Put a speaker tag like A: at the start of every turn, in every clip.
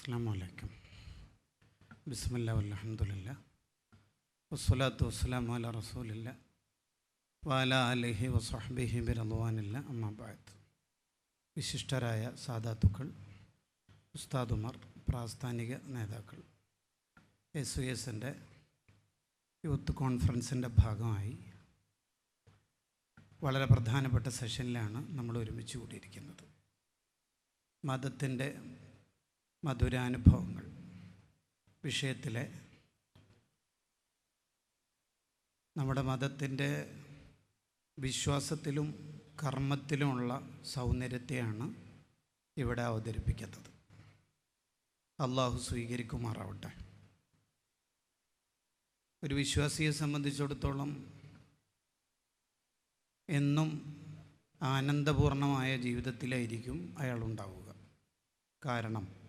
A: അസ്സാം വലൈക്കും ബിസ്മില്ല അലഹമുല്ല വസ്സലാത്തു വസ്സലാം അല റസൂലില്ല വാല അലഹി വസ്ഹബിഹി ബിറദ്വാനില്ല അമ്മാബായത്ത് വിശിഷ്ടരായ സാദാത്തുക്കൾ ഉസ്താദുമാർ പ്രാസ്ഥാനിക നേതാക്കൾ. എസ് യു എസിന്റെ യൂത്ത് കോൺഫറൻസിന്റെ ഭാഗമായി വളരെ പ്രധാനപ്പെട്ട സെഷനിലാണ് നമ്മൾ ഒരുമിച്ച് കൂടിയിരിക്കുന്നത്. മതത്തിന്റെ മധുരാനുഭവങ്ങൾ. വിഷയത്തിലെ നമ്മുടെ മതത്തിന്റെ വിശ്വാസത്തിലും കർമ്മത്തിലുമുള്ള സൗന്ദര്യത്തെയാണ് ഇവിടെ അവതരിപ്പിക്കുന്നത്. അള്ളാഹു സ്വീകരിക്കുമാറാവട്ടെ. ഒരു വിശ്വാസിയെ സംബന്ധിച്ചിടത്തോളം എന്നും ആനന്ദപൂർണമായ ജീവിതത്തിലായിരിക്കും അയാളുണ്ടാവുക. കാരണം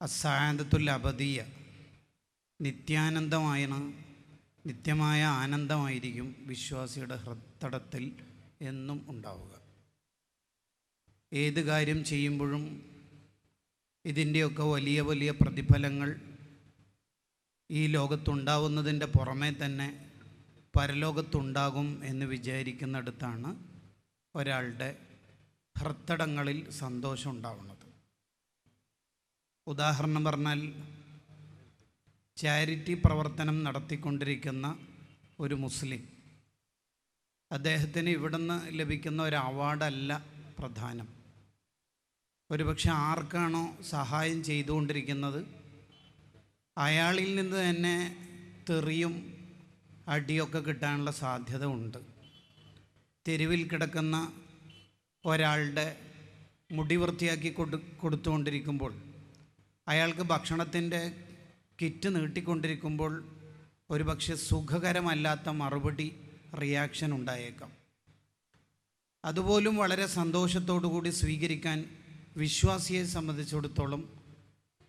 A: അസാനന്ദത്തുൽ അബദീയ നിത്യാനന്ദമായണ നിത്യമായ ആനന്ദമായിരിക്കും വിശ്വാസിയുടെ ഹൃത്തടത്തിൽ എന്നും ഉണ്ടാവുക. ഏത് കാര്യം ചെയ്യുമ്പോഴും ഇതിന്റെയൊക്കെ വലിയ വലിയ പ്രതിഫലങ്ങൾ ഈ ലോകത്തുണ്ടാവുന്നതിന്റെ പുറമേ തന്നെ പരലോകത്തുണ്ടാകും എന്ന് വിചാരിക്കുന്നിടത്താണ് ഒരാളുടെ ഹൃത്തടങ്ങളിൽ സന്തോഷം ഉണ്ടാവുന്നത്. ഉദാഹരണം പറഞ്ഞാൽ ചാരിറ്റി പ്രവർത്തനം നടത്തിക്കൊണ്ടിരിക്കുന്ന ഒരു മുസ്ലിം. അദ്ദേഹത്തിന് ഇവിടുന്ന് ലഭിക്കുന്ന ഒരു അവാർഡല്ല പ്രധാനം. ഒരുപക്ഷെ ആർക്കാണോ സഹായം ചെയ്തുകൊണ്ടിരിക്കുന്നത്? അയാളിൽ നിന്ന് തന്നെ തെറിയും അടിയൊക്കെ കിട്ടാനുള്ള സാധ്യത ഉണ്ട്. തെരുവിൽ കിടക്കുന്ന ഒരാളുടെ മുടി വൃത്തിയാക്കി കൊടു കൊടുത്തുകൊണ്ടിരിക്കുമ്പോൾ അയാൾക്ക് ഭക്ഷണത്തിന്റെ കിറ്റ് നീട്ടിക്കൊണ്ടിരിക്കുമ്പോൾ ഒരുപക്ഷെ സുഖകരമല്ലാത്ത മറുപടി റിയാക്ഷൻ ഉണ്ടായേക്കാം. അതുപോലും വളരെ കൂടി സ്വീകരിക്കാൻ വിശ്വാസിയെ സംബന്ധിച്ചിടത്തോളം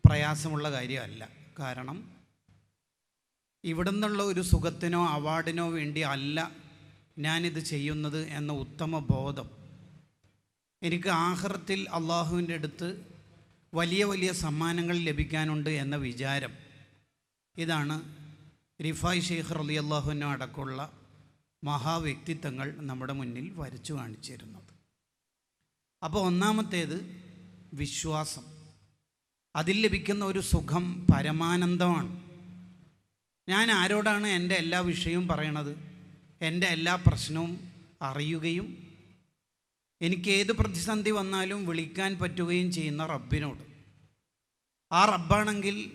A: പ്രയാസമുള്ള കാര്യമല്ല. കാരണം ഇവിടെ നിന്നുള്ള ഒരു സുഖത്തിനോ അവാർഡിനോ വേണ്ടി അല്ല ഞാനിത് ചെയ്യുന്നത് എന്ന ഉത്തമ ബോധം എനിക്ക് ആഹ്റത്തിൽ അള്ളാഹുവിന്റെ അടുത്ത് വലിയ വലിയ സമ്മാനങ്ങൾ ലഭിക്കാനുണ്ട് എന്ന വിചാരം. ഇതാണ് റിഫായ് ഷെയ്ഖ് അലി അള്ളാഹുവിനോ അടക്കമുള്ള മഹാവ്യക്തിത്വങ്ങൾ നമ്മുടെ മുന്നിൽ വരച്ചു കാണിച്ചിരുന്നത്. അപ്പോൾ ഒന്നാമത്തേത് വിശ്വാസം. അതിൽ ലഭിക്കുന്ന ഒരു സുഖം പരമാനന്ദമാണ്. ഞാൻ ആരോടാണ് എന്റെ എല്ലാ വിഷയവും പറയണത്? എന്റെ എല്ലാ പ്രശ്നവും അറിയുകയും എനിക്ക് ഏത് പ്രതിസന്ധി വന്നാലും വിളിക്കാൻ പറ്റുകയും ചെയ്യുന്ന റബ്ബിനോട്. ആ റബ്ബാണെങ്കിൽ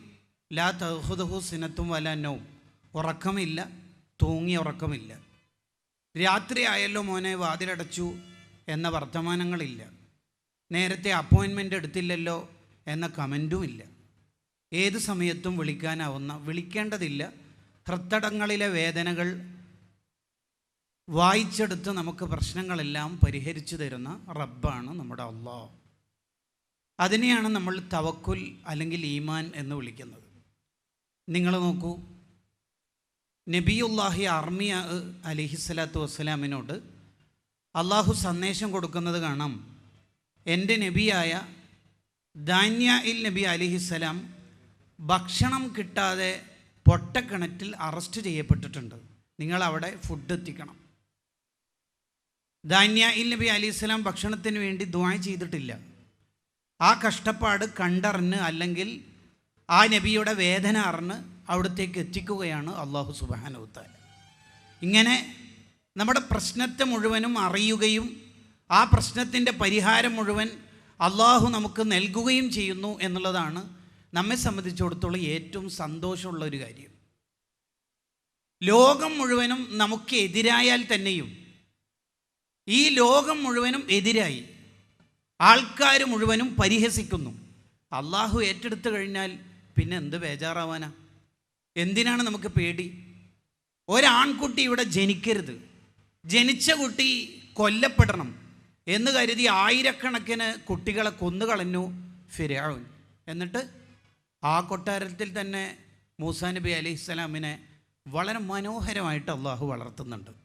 A: ലാ തഹുദഹു സിനത്തും വല നവും ഉറക്കമില്ല തൂങ്ങി ഉറക്കമില്ല. രാത്രി ആയല്ലോ മോനെ വാതിലടച്ചു എന്ന വർത്തമാനങ്ങളില്ല. നേരത്തെ അപ്പോയിൻമെന്റ് എടുത്തില്ലല്ലോ എന്ന കമന്റുമില്ല. ഏത് സമയത്തും വിളിക്കാനാവുന്ന വിളിക്കേണ്ടതില്ല. ഹൃത്തടങ്ങളിലെ വേദനകൾ വായിച്ചെടുത്ത് നമുക്ക് പ്രശ്നങ്ങളെല്ലാം പരിഹരിച്ചു തരുന്ന റബ്ബാണ് നമ്മുടെ അള്ളാഹ്. അതിനെയാണ് നമ്മൾ തവക്കുൽ അല്ലെങ്കിൽ ഈമാൻ എന്ന് വിളിക്കുന്നത്. നിങ്ങൾ നോക്കൂ നബിയുല്ലാഹി അർമിയ അലിഹിസ്സലാത്തു വസ്സലാമിനോട് അള്ളാഹു സന്ദേശം കൊടുക്കുന്നത് കാണാം. എന്റെ നബിയായ ദാന്യ ഇൽ നബി അലിഹിസ്സലാം ഭക്ഷണം കിട്ടാതെ പൊട്ടക്കിണറ്റിൽ അറസ്റ്റ് ചെയ്യപ്പെട്ടിട്ടുണ്ട്. നിങ്ങൾ അവിടെ ഫുഡ് എത്തിക്കണം. ധാന്യ ഇൽ നബി അലി ഇസ്ലാം ഭക്ഷണത്തിന് വേണ്ടി ദ്വാ ചെയ്തിട്ടില്ല. ആ കഷ്ടപ്പാട് കണ്ടറിഞ്ഞ് അല്ലെങ്കിൽ ആ നബിയുടെ വേദന അറിഞ്ഞ് അവിടത്തേക്ക് എത്തിക്കുകയാണ് അള്ളാഹു സുബാനുത്താൽ ഇങ്ങനെ നമ്മുടെ പ്രശ്നത്തെ മുഴുവനും അറിയുകയും ആ പ്രശ്നത്തിന്റെ പരിഹാരം മുഴുവൻ അള്ളാഹു നമുക്ക് നൽകുകയും ചെയ്യുന്നു എന്നുള്ളതാണ് നമ്മെ സംബന്ധിച്ചിടത്തോളം ഏറ്റവും സന്തോഷമുള്ള ഒരു കാര്യം. ലോകം മുഴുവനും നമുക്ക് എതിരായാൽ തന്നെയും ഈ ലോകം മുഴുവനും എതിരായി. ആൾക്കാർ മുഴുവനും പരിഹസിക്കുന്നു. അള്ളാഹു ഏറ്റെടുത്തു കഴിഞ്ഞാൽ പിന്നെ എന്ത് ബേജാറാവാനാ? എന്തിനാണ് നമുക്ക് പേടി? ഒരാൺകുട്ടി ഇവിടെ ജനിക്കരുത്. ജനിച്ച കുട്ടി കൊല്ലപ്പെടണം എന്ന് കരുതി ആയിരക്കണക്കിന് കുട്ടികളെ കൊന്നുകളഞ്ഞു ഫിരാവുൻ എന്നിട്ട് ആ കൊട്ടാരത്തിൽ തന്നെ മൂസാ നബി അലൈഹി സ്വലാമിനെ വളരെ മനോഹരമായിട്ട് അള്ളാഹു വളർത്തുന്നുണ്ട്.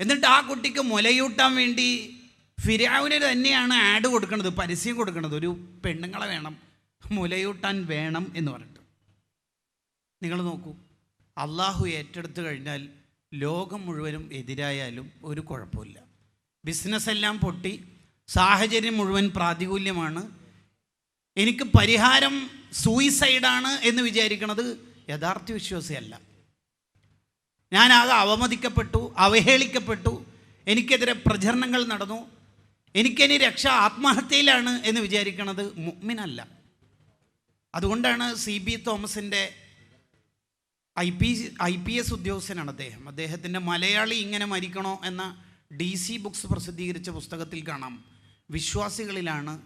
A: എന്നിട്ട് ആ കുട്ടിക്ക് മുലയൂട്ടാൻ വേണ്ടി ഫിരാവിന് തന്നെയാണ് ആഡ് കൊടുക്കുന്നത് പരസ്യം കൊടുക്കുന്നത് ഒരു പെണ്ണുങ്ങളെ വേണം മുലയൂട്ടാൻ വേണം എന്ന് പറഞ്ഞിട്ട്. നിങ്ങൾ നോക്കൂ അള്ളാഹു ഏറ്റെടുത്തു കഴിഞ്ഞാൽ ലോകം മുഴുവനും എതിരായാലും ഒരു കുഴപ്പമില്ല. ബിസിനസ് എല്ലാം പൊട്ടി സാഹചര്യം മുഴുവൻ പ്രാതികൂല്യമാണ്. എനിക്ക് പരിഹാരം സൂയിസൈഡാണ് എന്ന് വിചാരിക്കുന്നത് യഥാർത്ഥ വിശ്വാസിയല്ല. ഞാനാകെ അവമതിക്കപ്പെട്ടു അവഹേളിക്കപ്പെട്ടു എനിക്കെതിരെ പ്രചരണങ്ങൾ നടന്നു. എനിക്കിനി രക്ഷ ആത്മഹത്യയിലാണ് എന്ന് വിചാരിക്കുന്നത് മുഗ്മിനല്ല അതുകൊണ്ടാണ് സി ബി തോമസിന്റെ I P I P S ഉദ്യോഗസ്ഥനാണ് അദ്ദേഹം. അദ്ദേഹത്തിന്റെ മലയാളി ഇങ്ങനെ മരിക്കണോ എന്ന ഡി സി ബുക്സ് പ്രസിദ്ധീകരിച്ച പുസ്തകത്തിൽ കാണാം. വിശ്വാസികളിലാണ്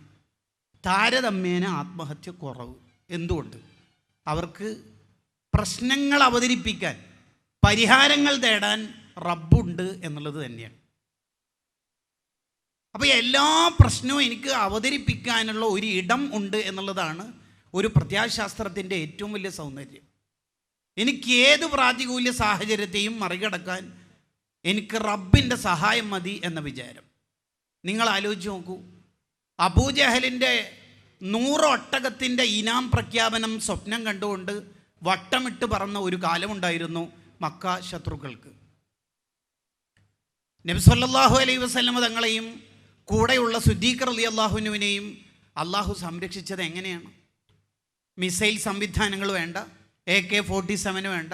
A: താരതമ്യേന ആത്മഹത്യ കുറവ്. എന്തുകൊണ്ട്? അവർക്ക് പ്രശ്നങ്ങൾ അവതരിപ്പിക്കാൻ പരിഹാരങ്ങൾ തേടാൻ റബ്ബുണ്ട് എന്നുള്ളത് തന്നെയാണ്. അപ്പോൾ എല്ലാ പ്രശ്നവും എനിക്ക് അവതരിപ്പിക്കാനുള്ള ഒരു ഇടം ഉണ്ട് എന്നുള്ളതാണ് ഒരു പ്രത്യാശാസ്ത്രത്തിന്റെ ഏറ്റവും വലിയ സൗന്ദര്യം. എനിക്ക് ഏത് പ്രാതികൂല്യ സാഹചര്യത്തെയും മറികടക്കാൻ എനിക്ക് റബ്ബിന്റെ സഹായം മതി എന്ന വിചാരം. നിങ്ങൾ ആലോചിച്ച് നോക്കൂ. അബൂജഹലിന്റെ നൂറ് ഒട്ടകത്തിന്റെ ഇനാം പ്രഖ്യാപനം സ്വപ്നം കണ്ടുകൊണ്ട് വട്ടമിട്ട് പറന്ന ഒരു കാലമുണ്ടായിരുന്നു. മക്ക ശത്രുക്കൾക്ക്. നബ്സല്ലാഹു അലൈ വസ്ലമ തങ്ങളെയും കൂടെയുള്ള സുദ്ദീഖർ അലി അള്ളാഹുനുവിനെയും അള്ളാഹു സംരക്ഷിച്ചത് എങ്ങനെയാണ്? മിസൈൽ സംവിധാനങ്ങൾ വേണ്ട എ കെ ഫോർട്ടി സെവന് വേണ്ട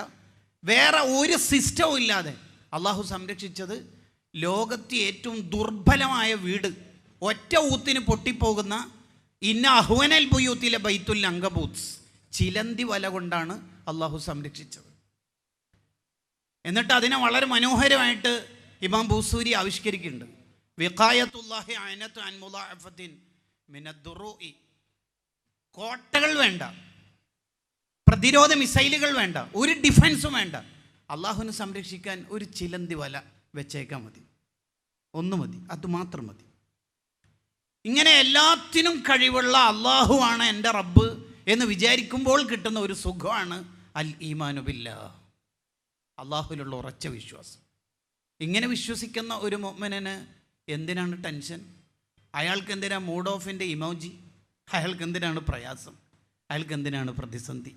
A: വേറെ ഒരു സിസ്റ്റവും ഇല്ലാതെ അള്ളാഹു സംരക്ഷിച്ചത് ലോകത്തെ ഏറ്റവും ദുർബലമായ വീട് ഒറ്റ ഊത്തിന് പൊട്ടിപ്പോകുന്ന ഇന്ന അഹ്വനൽ ബുയൂത്തിലെ ബൈത്തുൽ അങ്കബൂത്സ് ചിലന്തി വല കൊണ്ടാണ് അള്ളാഹു സംരക്ഷിച്ചത്. എന്നിട്ട് അതിനെ വളരെ മനോഹരമായിട്ട് ഇമാം ബൂസൂരി ആവിഷ്കരിക്കുന്നുണ്ട്. വിഖായത്തുല്ലാഹി കോട്ടകൾ വേണ്ട. പ്രതിരോധ മിസൈലുകൾ വേണ്ട. ഒരു ഡിഫൻസും വേണ്ട. അള്ളാഹുവിനെ സംരക്ഷിക്കാൻ ഒരു ചിലന്തി വല വെച്ചേക്കാൻ മതി. ഒന്ന് മതി. അത് മാത്രം മതി. ഇങ്ങനെ എല്ലാത്തിനും കഴിവുള്ള അള്ളാഹുവാണ് എന്റെ റബ്ബ് എന്ന് വിചാരിക്കുമ്പോൾ കിട്ടുന്ന ഒരു സുഖമാണ് അൽ ഈമാനുബില്ല അള്ളാഹുവിലുള്ള ഉറച്ച വിശ്വാസം. ഇങ്ങനെ വിശ്വസിക്കുന്ന ഒരു മൊമ്മനന് എന്തിനാണ് ടെൻഷൻ? അയാൾക്ക് എന്തിനാണ് മൂഡ് ഓഫിന്റെ ഇമോജി? അയാൾക്ക് എന്തിനാണ് പ്രയാസം? അയാൾക്ക് എന്തിനാണ് പ്രതിസന്ധി?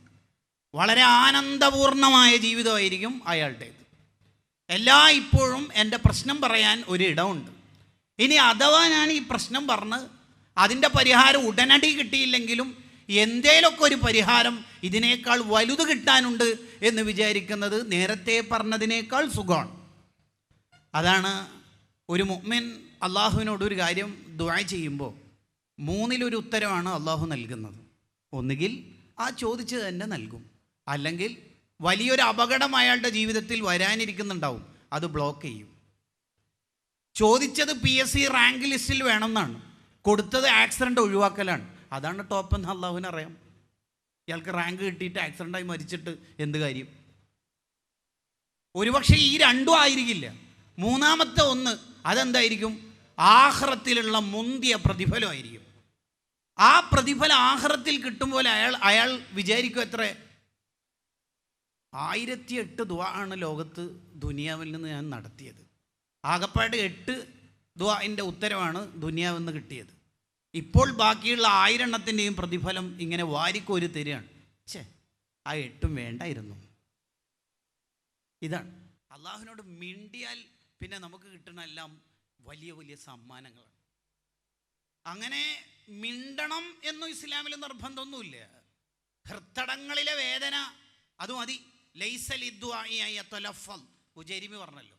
A: വളരെ ആനന്ദപൂർണമായ ജീവിതമായിരിക്കും അയാളുടേത്. എല്ലാ ഇപ്പോഴും എന്റെ പ്രശ്നം പറയാൻ ഒരിടമുണ്ട് ഇനി അഥവാ ഞാൻ ഈ പ്രശ്നം പറഞ്ഞ് അതിന്റെ പരിഹാരം ഉടനടി കിട്ടിയില്ലെങ്കിലും എന്തേലൊക്കെ ഒരു പരിഹാരം ഇതിനേക്കാൾ വലുത് കിട്ടാനുണ്ട് എന്ന് വിചാരിക്കുന്നത് നേരത്തെ പറഞ്ഞതിനേക്കാൾ സുഖമാണ്. അതാണ് ഒരു മുഅ്മിൻ അള്ളാഹുവിനോട് ഒരു കാര്യം ദുആ ചെയ്യുമ്പോൾ മൂന്നിലൊരു ഉത്തരമാണ് അള്ളാഹു നൽകുന്നത്. ഒന്നുകിൽ ആ ചോദിച്ചത് തന്നെ നൽകും. അല്ലെങ്കിൽ വലിയൊരു അപകടം അയാളുടെ ജീവിതത്തിൽ വരാനിരിക്കുന്നുണ്ടാവും. അത് ബ്ലോക്ക് ചെയ്യും. ചോദിച്ചത് പി എസ് സി റാങ്ക് ലിസ്റ്റിൽ വേണമെന്നാണ്. കൊടുത്തത് ആക്സിഡന്റ് ഒഴിവാക്കലാണ്. അതാണ് ടോപ്പ് എന്ന് അള്ളാഹുവിന് അറിയാം ഇയാൾക്ക് റാങ്ക് കിട്ടിയിട്ട് ആക്സിഡന്റായി മരിച്ചിട്ട് എന്ത് കാര്യം? ഒരുപക്ഷെ ഈ രണ്ടും ആയിരിക്കില്ല. മൂന്നാമത്തെ ഒന്ന് അതെന്തായിരിക്കും? ആഹ്റത്തിലുള്ള മുന്തിയ പ്രതിഫലമായിരിക്കും ആ പ്രതിഫലം ആഹ്റത്തിൽ കിട്ടുമ്പോൾ അയാൾ അയാൾ വിചാരിക്കും എത്ര? ആയിരത്തി എട്ട് ദുആ ആണ് ലോകത്ത് ദുനിയാവിൽ നിന്ന് ഞാൻ നടത്തിയത്. ആകപ്പാട് എട്ട് ദുആന്റെ ഉത്തരവാണ് ദുനിയാവിൽ നിന്ന് കിട്ടിയത്. ഇപ്പോൾ ബാക്കിയുള്ള ആയിരെണ്ണത്തിന്റെയും പ്രതിഫലം ഇങ്ങനെ വാരിക്കോരി തരികയാണ്. ഛേ ആ എട്ടും വേണ്ടായിരുന്നു. ഇതാണ്. അള്ളാഹുവിനോട് മിണ്ടിയാൽ പിന്നെ നമുക്ക് കിട്ടുന്ന എല്ലാം വലിയ വലിയ സമ്മാനങ്ങളാണ്. അങ്ങനെ മിണ്ടണം എന്നും ഇസ്ലാമിൽ നിർബന്ധമൊന്നുമില്ല. ഹൃത്തടങ്ങളിലെ വേദന അത് മതി. ലൈസലിദ്വാഫൽ ഉജരിമി പറഞ്ഞല്ലോ.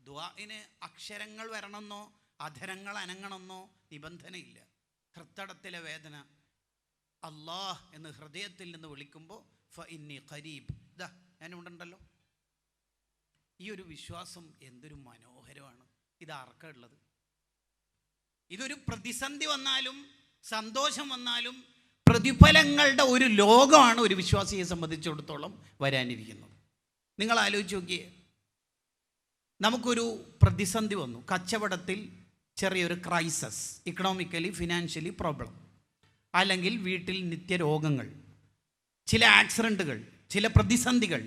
A: ദ്വാഇന് അക്ഷരങ്ങൾ വരണമെന്നോ അധരങ്ങൾ അനങ്ങണമെന്നോ നിബന്ധനയില്ല. ഹൃത്തടത്തിലെ വേദന അള്ളാഹ് എന്ന് ഹൃദയത്തിൽ നിന്ന് വിളിക്കുമ്പോൾ ഫ ഇന്നി ഖരീബ്. ദാ ഞാനിവിടുണ്ടല്ലോ. ഈ ഒരു വിശ്വാസം എന്തൊരു മനോഹരമാണ്. ഇത് ആർക്കുള്ളത് ഇതൊരു പ്രതിസന്ധി വന്നാലും സന്തോഷം വന്നാലും പ്രതിഫലങ്ങളുടെ ഒരു ലോകമാണ് ഒരു വിശ്വാസിയെ സംബന്ധിച്ചിടത്തോളം വരാനിരിക്കുന്നത്. നിങ്ങൾ ആലോചിച്ച് നോക്കിയേ. നമുക്കൊരു പ്രതിസന്ധി വന്നു. കച്ചവടത്തിൽ ചെറിയൊരു ക്രൈസസ് ഇക്കണോമിക്കലി ഫിനാൻഷ്യലി പ്രോബ്ലം അല്ലെങ്കിൽ വീട്ടിൽ നിത്യരോഗങ്ങൾ ചില ആക്സിഡന്റുകൾ ചില പ്രതിസന്ധികൾ.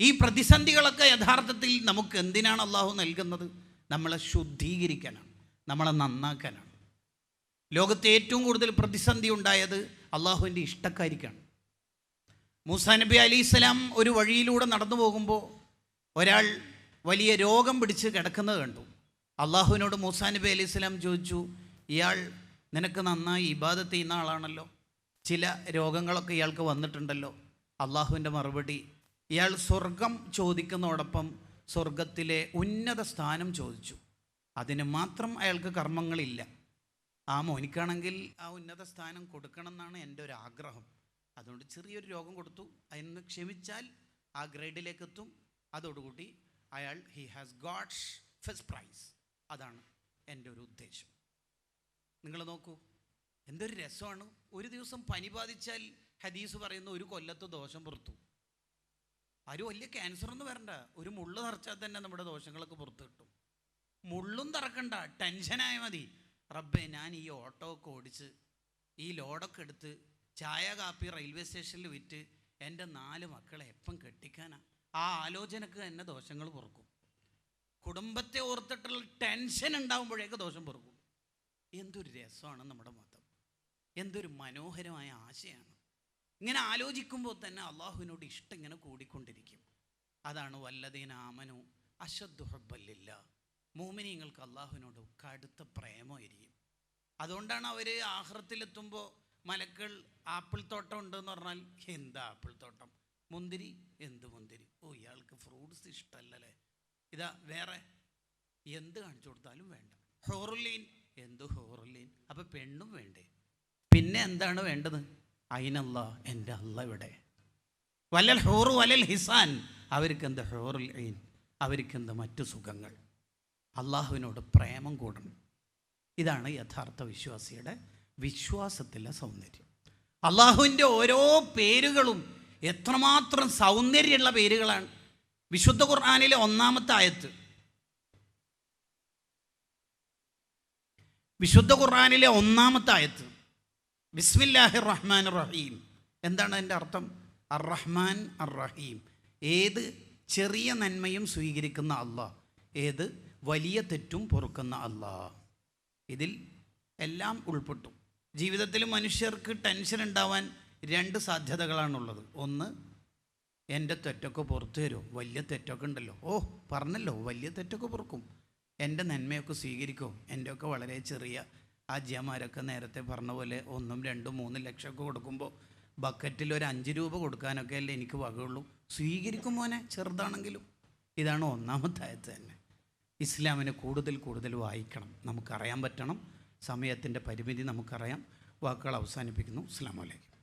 A: ഈ പ്രതിസന്ധികളൊക്കെ യഥാർത്ഥത്തിൽ നമുക്ക് എന്തിനാണ് അള്ളാഹു നൽകുന്നത്? നമ്മളെ ശുദ്ധീകരിക്കാനാണ് നമ്മളെ നന്നാക്കാനാണ്. ലോകത്തെ ഏറ്റവും കൂടുതൽ പ്രതിസന്ധി ഉണ്ടായത് അള്ളാഹുവിന്റെ ഇഷ്ടക്കാരിക്കാണ്. മൂസാ നബി അലി ഇസ്ലാം ഒരു വഴിയിലൂടെ നടന്നു പോകുമ്പോൾ ഒരാൾ വലിയ രോഗം പിടിച്ച് കിടക്കുന്നത് കണ്ടു. അള്ളാഹുവിനോട് മൂസാ നബി അലി ഇസ്ലാം ചോദിച്ചു ഇയാൾ നിനക്ക് നന്നായി ഇബാദത്ത് ചെയ്യുന്ന ആളാണല്ലോ. ചില രോഗങ്ങളൊക്കെ ഇയാൾക്ക് വന്നിട്ടുണ്ടല്ലോ. അള്ളാഹുവിന്റെ മറുപടി ഇയാൾ സ്വർഗം ചോദിക്കുന്നതോടൊപ്പം സ്വർഗത്തിലെ ഉന്നത സ്ഥാനം ചോദിച്ചു. അതിന് മാത്രം അയാൾക്ക് കർമ്മങ്ങളില്ല. ആ മോനിക്കാണെങ്കിൽ ആ ഉന്നത സ്ഥാനം കൊടുക്കണം എന്നാണ് എന്റെ ഒരു ആഗ്രഹം. അതുകൊണ്ട് ചെറിയൊരു രോഗം കൊടുത്തു. അതിന് ക്ഷമിച്ചാൽ ആ ഗ്രേഡിലേക്ക് എത്തും. അതോടുകൂടി അയാൾ he has got first prize അതാണ് എന്റെ ഒരു ഉദ്ദേശം. നിങ്ങൾ നോക്കൂ എന്തൊരു രസമാണ്. ഒരു ദിവസം പനി ബാധിച്ചാൽ ഹദീസ് പറയുന്ന ഒരു കൊല്ലത്ത് ദോഷം പുറത്തു. ആരും വലിയ ക്യാൻസർ ഒന്നും വരണ്ട. ഒരു മുള്ളു തറച്ചാൽ തന്നെ നമ്മുടെ ദോഷങ്ങളൊക്കെ പുറത്ത് കിട്ടും. മുള്ളും തറക്കണ്ട ടെൻഷനായ മതി. റബ്ബെ ഞാൻ ഈ ഓട്ടോ ഒക്കെ ഓടിച്ച് ഈ ലോഡൊക്കെ എടുത്ത് ചായ കാപ്പി റെയിൽവേ സ്റ്റേഷനിൽ വിറ്റ് എന്റെ നാല് മക്കളെ എപ്പം കെട്ടിക്കാനാ? ആ ആലോചനക്ക് തന്നെ ദോഷങ്ങൾ പൊറുക്കും. കുടുംബത്തെ ഓർത്തിട്ടുള്ള ടെൻഷൻ ഉണ്ടാകുമ്പോഴേക്ക് ദോഷം പൊറുക്കും. എന്തൊരു രസമാണ് നമ്മുടെ മതം. എന്തൊരു മനോഹരമായ ആശയാണ്. ഇങ്ങനെ ആലോചിക്കുമ്പോൾ തന്നെ അള്ളാഹുവിനോട് ഇഷ്ടം ഇങ്ങനെ കൂടിക്കൊണ്ടിരിക്കും. അതാണ് വല്ലതീന ആമനു അശദ്ഹബല്ലില്ല മോമിനിങ്ങൾക്ക് അള്ളാഹുവിനോട് കടുത്ത പ്രേമമായിരിക്കും. അതുകൊണ്ടാണ് അവർ ആഹ്റത്തിലെത്തുമ്പോൾ മലക്കൾ ആപ്പിൾ തോട്ടം ഉണ്ടെന്ന് പറഞ്ഞാൽ എന്താ ആപ്പിൾ തോട്ടം മുന്തിരി? എന്ത് മുന്തിരി? ഓ ഇയാൾക്ക് ഫ്രൂട്ട്സ് ഇഷ്ടമല്ലല്ലേ? ഇതാ വേറെ എന്ത് കാണിച്ചു കൊടുത്താലും വേണ്ട. ഹോർലീൻ എന്ത് ഹോർലീൻ അപ്പോൾ പെണ്ണും വേണ്ടേ. പിന്നെ എന്താണ് വേണ്ടത്? അയിനല്ല എന്റെ അല്ല ഇവിടെ. വല്ലൽ ഹോറു വലൽ ഹിസാൻ. അവർക്ക് എന്ത് ഹോറുൽ ഐൻ അവർക്ക് എന്ത് മറ്റു സുഖങ്ങൾ? അള്ളാഹുവിനോട് പ്രേമം കൂടണം. ഇതാണ് യഥാർത്ഥ വിശ്വാസിയുടെ വിശ്വാസത്തിലെ സൗന്ദര്യം. അള്ളാഹുവിന്റെ ഓരോ പേരുകളും എത്രമാത്രം സൗന്ദര്യമുള്ള പേരുകളാണ്. വിശുദ്ധ ഖുർആാനിലെ ഒന്നാമത്തെ ആയത്ത്. വിശുദ്ധ ഖുർആാനിലെ ഒന്നാമത്തെ ആയത്ത്. ബിസ്മില്ലാഹിർ റഹ്മാൻ റഹീം എന്താണ് അതിന്റെ അർത്ഥം? അർ റഹ്മാൻ അർ റഹീം ഏത് ചെറിയ നന്മയും സ്വീകരിക്കുന്ന അള്ളാഹ് ഏത് വലിയ തെറ്റും പൊറുക്കുന്ന അള്ളാഹ് ഇതിൽ എല്ലാം ഉൾപ്പെട്ടു. ജീവിതത്തിൽ മനുഷ്യർക്ക് ടെൻഷൻ ഉണ്ടാവാൻ രണ്ട് സാധ്യതകളാണുള്ളത്. ഒന്ന് എന്റെ തെറ്റൊക്കെ പുറത്തു തരുമോ വലിയ തെറ്റൊക്കെ ഉണ്ടല്ലോ. ഓ പറഞ്ഞല്ലോ. വലിയ തെറ്റൊക്കെ പൊറുക്കും. എന്റെ നന്മയൊക്കെ സ്വീകരിക്കോ. എന്റെയൊക്കെ വളരെ ചെറിയ ആജ്യമാരൊക്കെ നേരത്തെ പറഞ്ഞ പോലെ ഒന്നും രണ്ടും മൂന്നും ലക്ഷമൊക്കെ കൊടുക്കുമ്പോൾ ബക്കറ്റിൽ ഒരു അഞ്ച് രൂപ കൊടുക്കാനൊക്കെ അല്ലേ എനിക്ക് വകയുള്ളൂ. സ്വീകരിക്കും മോനെ ചെറുതാണെങ്കിലും. ഇതാണ് ഒന്നാമത്തെ ആയത്ത് തന്നെ. ഇസ്ലാമിനെ കൂടുതൽ കൂടുതൽ വായിക്കണം. നമുക്കറിയാൻ പറ്റണം. സമയത്തിന്റെ പരിമിതി നമുക്കറിയാം. വാക്കുകൾ അവസാനിപ്പിക്കുന്നു. അസ്സാം വലൈക്കും